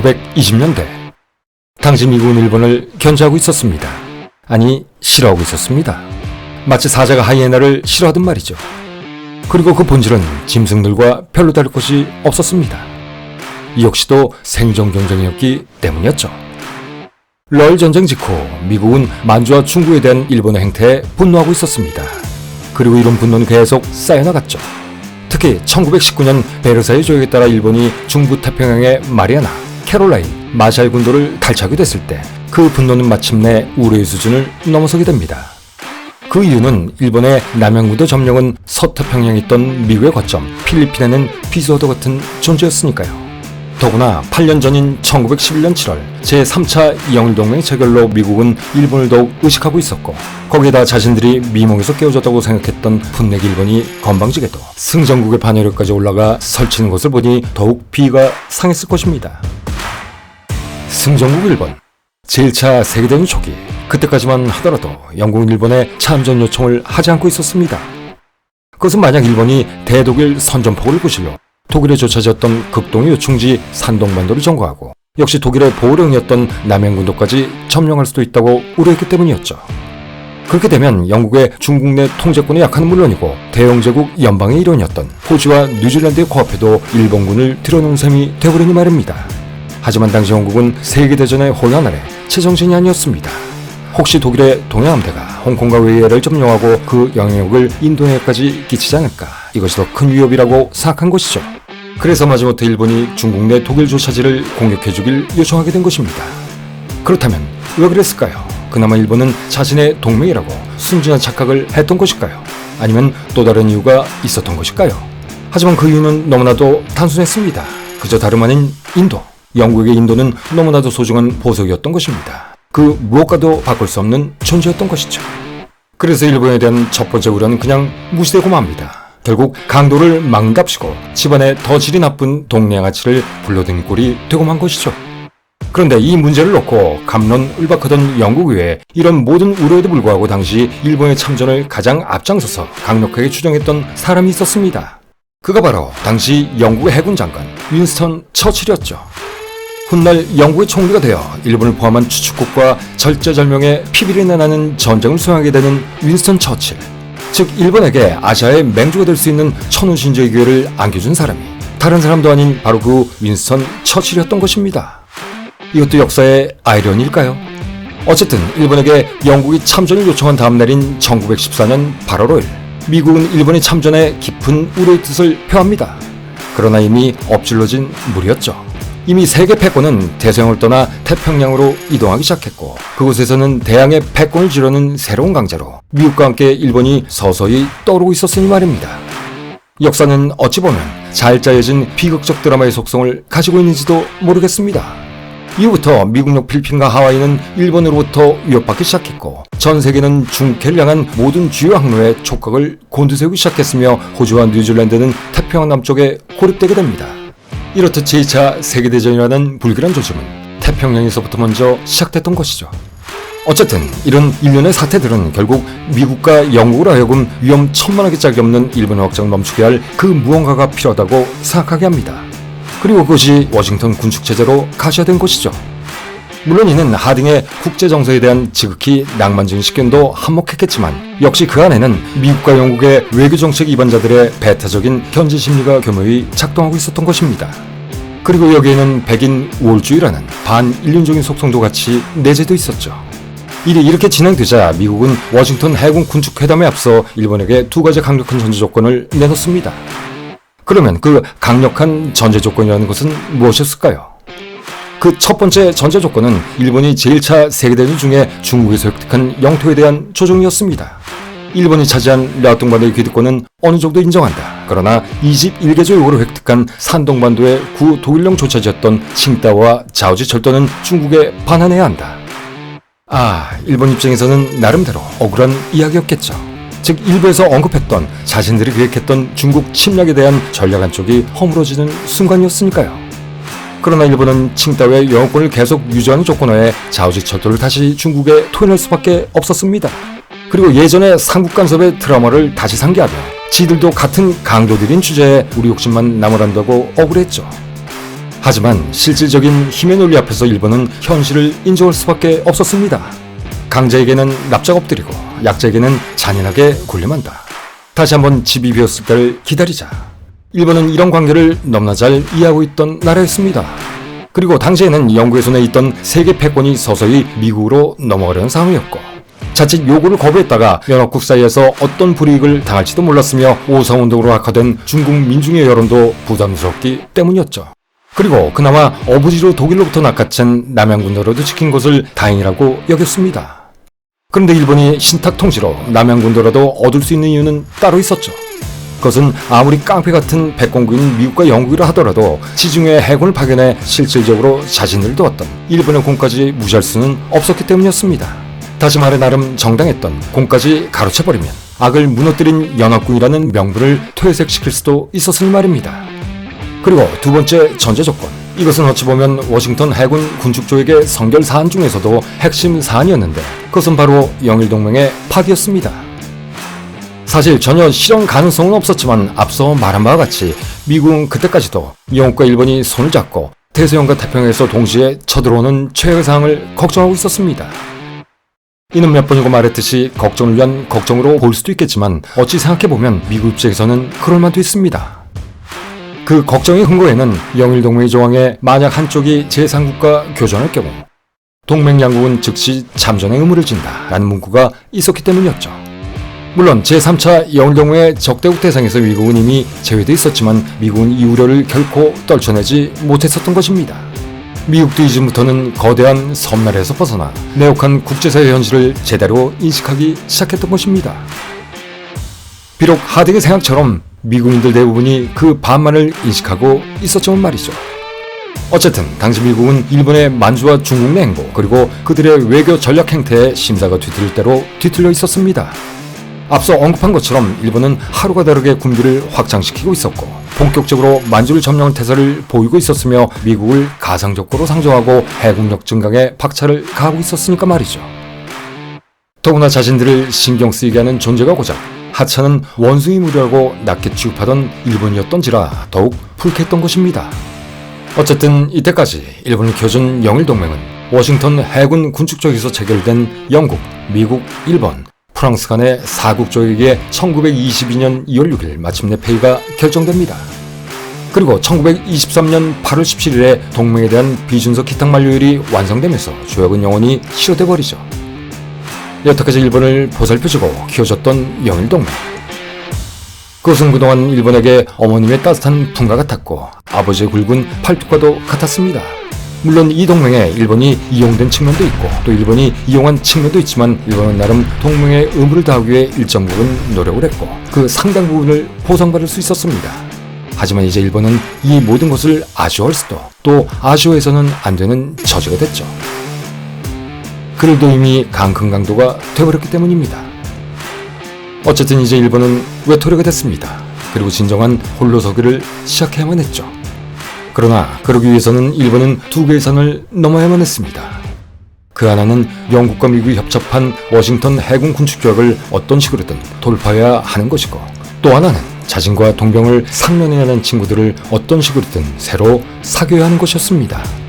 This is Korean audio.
1920년대 당시 미국은 일본을 견제하고 있었습니다. 아니 싫어하고 있었습니다. 마치 사자가 하이에나를 싫어하던 말이죠. 그리고 그 본질은 짐승들과 별로 다를 것이 없었습니다. 이 역시도 생존 경쟁이었기 때문이었죠. 럴 전쟁 직후 미국은 만주와 중국에 대한 일본의 행태에 분노하고 있었습니다. 그리고 이런 분노는 계속 쌓여나갔죠. 특히 1919년 베르사유 조약에 따라 일본이 중부 태평양의 마리아나, 캐롤라인, 마샬 군도를 탈취하게 됐을 때 그 분노는 마침내 우려의 수준을 넘어서게 됩니다. 그 이유는 일본의 남양군도 점령은 서태평양에 있던 미국의 거점 필리핀에는 비수어도 같은 존재였으니까요. 더구나 8년 전인 1911년 7월 제3차 영일동맹 체결로 미국은 일본을 더욱 의식하고 있었고 거기에다 자신들이 미몽에서 깨어졌다고 생각했던 분내기 일본이 건방지게도 승전국의 반열에까지 올라가 설치는 것을 보니 더욱 비가 상했을 것입니다. 승전국 일본 제1차 세계대전 초기 그때까지만 하더라도 영국은 일본에 참전 요청을 하지 않고 있었습니다. 그것은 만약 일본이 대독일 선전포고를 구실로 독일에 조차졌던 극동의 요충지 산동반도를 점거하고 역시 독일의 보호령이었던 남양군도까지 점령할 수도 있다고 우려했기 때문이었죠. 그렇게 되면 영국의 중국 내 통제권의 약한은 물론이고 대영제국 연방의 일원이었던 호주와 뉴질랜드의 코앞에도 일본군을 들어놓은 셈이 되버리니 말입니다. 하지만 당시 영국은 세계대전의 호연 아래 제정신이 아니었습니다. 혹시 독일의 동해함대가 홍콩과 웨이에를 점령하고 그 영향력을 인도네까지 끼치지 않을까 이것이 더 큰 위협이라고 생각한 것이죠. 그래서 마지못해 일본이 중국 내 독일 조 차지를 공격해주길 요청하게 된 것입니다. 그렇다면 왜 그랬을까요? 그나마 일본은 자신의 동맹이라고 순진한 착각을 했던 것일까요? 아니면 또 다른 이유가 있었던 것일까요? 하지만 그 이유는 너무나도 단순했습니다. 그저 다름 아닌 인도. 영국의 인도는 너무나도 소중한 보석이었던 것입니다. 그 무엇과도 바꿀 수 없는 존재였던 것이죠. 그래서 일본에 대한 첫 번째 우려는 그냥 무시되고 맙니다. 결국 강도를 막는답시고 집안에 더 질이 나쁜 동네 양아치를 불러든 꼴이 되고 만 것이죠. 그런데 이 문제를 놓고 감론 을박하던 영국 외에 이런 모든 우려에도 불구하고 당시 일본의 참전을 가장 앞장서서 강력하게 추정했던 사람이 있었습니다. 그가 바로 당시 영국의 해군 장관 윈스턴 처칠이었죠. 훗날 영국의 총리가 되어 일본을 포함한 추축국과 절제절명의 피비린내 나는 전쟁을 수행하게 되는 윈스턴 처칠. 즉 일본에게 아시아의 맹주가 될 수 있는 천우신조의 기회를 안겨준 사람이 다른 사람도 아닌 바로 그 윈스턴 처칠이었던 것입니다. 이것도 역사의 아이러니일까요? 어쨌든 일본에게 영국이 참전을 요청한 다음 날인 1914년 8월 5일 미국은 일본의 참전에 깊은 우려의 뜻을 표합니다. 그러나 이미 엎질러진 물이었죠. 이미 세계 패권은 대서양을 떠나 태평양으로 이동하기 시작했고 그곳에서는 대양의 패권을 지르는 새로운 강자로 미국과 함께 일본이 서서히 떠오르고 있었으니 말입니다. 역사는 어찌 보면 잘 짜여진 비극적 드라마의 속성을 가지고 있는지도 모르겠습니다. 이후부터 미국령 필리핀과 하와이는 일본으로부터 위협받기 시작했고 전 세계는 중국해를 향한 모든 주요 항로에 촉각을 곤두세우기 시작했으며 호주와 뉴질랜드는 태평양 남쪽에 고립되게 됩니다. 이렇듯 제2차 세계대전이라는 불길한 조짐은 태평양에서부터 먼저 시작됐던 것이죠. 어쨌든 이런 일련의 사태들은 결국 미국과 영국으로 하여금 위험천만하게 짝이 없는 일본의 확장을 멈추게 할 그 무언가가 필요하다고 생각하게 합니다. 그리고 그것이 워싱턴 군축체제로 가셔야된 것이죠. 물론 이는 하딩의 국제정세에 대한 지극히 낭만적인 식견도 한몫했겠지만 역시 그 안에는 미국과 영국의 외교정책 이반자들의 배타적인 견제 심리가 교묘히 작동하고 있었던 것입니다. 그리고 여기에는 백인 우월주의라는 반인륜적인 속성도 같이 내재돼 있었죠. 일이 이렇게 진행되자 미국은 워싱턴 해군 군축회담에 앞서 일본에게 두 가지 강력한 전제 조건을 내놓습니다. 그러면 그 강력한 전제 조건이라는 것은 무엇이었을까요? 그 첫 번째 전제 조건은 일본이 제1차 세계대전 중에 중국에서 획득한 영토에 대한 조정이었습니다. 일본이 차지한 랴동반도의 기득권은 어느 정도 인정한다. 그러나 21개조 요구로 획득한 산동반도의 구 독일령 조차지였던 칭다오와 자오지 철도는 중국에 반환해야 한다. 아, 일본 입장에서는 나름대로 억울한 이야기였겠죠. 즉 일부에서 언급했던 자신들이 계획했던 중국 침략에 대한 전략 한쪽이 허물어지는 순간이었으니까요. 그러나 일본은 칭다오의 영어권을 계속 유지하는 조건하에 자오지 철도를 다시 중국에 토해낼 수밖에 없었습니다. 그리고 예전의 삼국 간섭의 드라마를 다시 상기하며 지들도 같은 강도들인 주제에 우리 욕심만 남으란다고 억울했죠. 하지만 실질적인 힘의 논리 앞에서 일본은 현실을 인정할 수밖에 없었습니다. 강자에게는 납작 엎드리고 약자에게는 잔인하게 군림한다. 다시 한번 집이 비었을 때를 기다리자. 일본은 이런 관계를 너무나 잘 이해하고 있던 나라였습니다. 그리고 당시에는 영국의 손에 있던 세계 패권이 서서히 미국으로 넘어가려는 상황이었고 자칫 요구를 거부했다가 연합국 사이에서 어떤 불이익을 당할지도 몰랐으며 오성운동으로 악화된 중국 민중의 여론도 부담스럽기 때문이었죠. 그리고 그나마 어부지로 독일로부터 낚아챈 남양군도로도 지킨 것을 다행이라고 여겼습니다. 그런데 일본이 신탁 통치로 남양군도라도 얻을 수 있는 이유는 따로 있었죠. 그것은 아무리 깡패 같은 백공군인 미국과 영국이라 하더라도 지중해 해군을 파견해 실질적으로 자신을 도왔던 일본의 공까지 무시할 수는 없었기 때문이었습니다. 다시 말해 나름 정당했던 공까지 가로채버리면 악을 무너뜨린 연합군이라는 명분을 퇴색시킬 수도 있었으니 말입니다. 그리고 두 번째 전제 조건. 이것은 어찌 보면 워싱턴 해군 군축조에게 성결 사안 중에서도 핵심 사안이었는데 그것은 바로 영일동맹의 파기였습니다. 사실 전혀 실현 가능성은 없었지만 앞서 말한 바와 같이 미국은 그때까지도 영국과 일본이 손을 잡고 대서양과 태평양에서 동시에 쳐들어오는 최악의 상황을 걱정하고 있었습니다. 이는 몇 번이고 말했듯이 걱정을 위한 걱정으로 보일 수도 있겠지만 어찌 생각해보면 미국 입장에서는 그럴 만도 있습니다. 그 걱정의 근거에는 영일동맹의 조항에 만약 한쪽이 제3국과 교전할 경우 동맹 양국은 즉시 참전의 의무를 진다 라는 문구가 있었기 때문이었죠. 물론 제3차 영일동맹의 적대국 대상에서 미국은 이미 제외돼 있었지만 미국은 이 우려를 결코 떨쳐내지 못했었던 것입니다. 미국도 이전부터는 거대한 섬나라에서 벗어나 내혹한 국제사회 현실을 제대로 인식하기 시작했던 것입니다. 비록 하딩의 생각처럼 미국인들 대부분이 그 반만을 인식하고 있었지만 말이죠. 어쨌든 당시 미국은 일본의 만주와 중국 내 행보 그리고 그들의 외교 전략 행태에 심사가 뒤틀릴 대로 뒤틀려 있었습니다. 앞서 언급한 것처럼 일본은 하루가 다르게 군비를 확장시키고 있었고 본격적으로 만주를 점령할 태세를 보이고 있었으며 미국을 가상적으로 상정하고 해국력 증강에 박차를 가하고 있었으니까 말이죠. 더구나 자신들을 신경 쓰이게 하는 존재가 고작 하찮은 원숭이 무리하고 낮게 취급하던 일본이었던지라 더욱 불쾌했던 것입니다. 어쨌든 이때까지 일본을 켜준 영일 동맹은 워싱턴 해군 군축적에서 체결된 영국, 미국, 일본, 프랑스 간의 사국조에게 1922년 2월 6일 마침내 폐위가 결정됩니다. 그리고 1923년 8월 17일에 동맹에 대한 비준석 기탁 만료일이 완성되면서 조약은 영원히 실효돼 버리죠. 여태까지 일본을 보살펴주고 키워줬던 영일 동맹. 그것은 그동안 일본에게 어머님의 따뜻한 품과 같았고 아버지의 굵은 팔뚝과도 같았습니다. 물론 이 동맹에 일본이 이용된 측면도 있고 또 일본이 이용한 측면도 있지만 일본은 나름 동맹의 의무를 다하기 위해 일정 부분 노력을 했고 그 상당 부분을 보상받을 수 있었습니다. 하지만 이제 일본은 이 모든 것을 아쉬워할 수도 또 아쉬워해서는 안 되는 저지가 됐죠. 그래도 이미 강큰강도가 돼버렸기 때문입니다. 어쨌든 이제 일본은 외톨이가 됐습니다. 그리고 진정한 홀로서기를 시작해야만 했죠. 그러나 그러기 위해서는 일본은 두 개의 산을 넘어야만 했습니다. 그 하나는 영국과 미국이 협잡한 워싱턴 해군 군축 조약을 어떤 식으로든 돌파해야 하는 것이고 또 하나는 자신과 동병을 상면해야 하는 친구들을 어떤 식으로든 새로 사귀어야 하는 것이었습니다.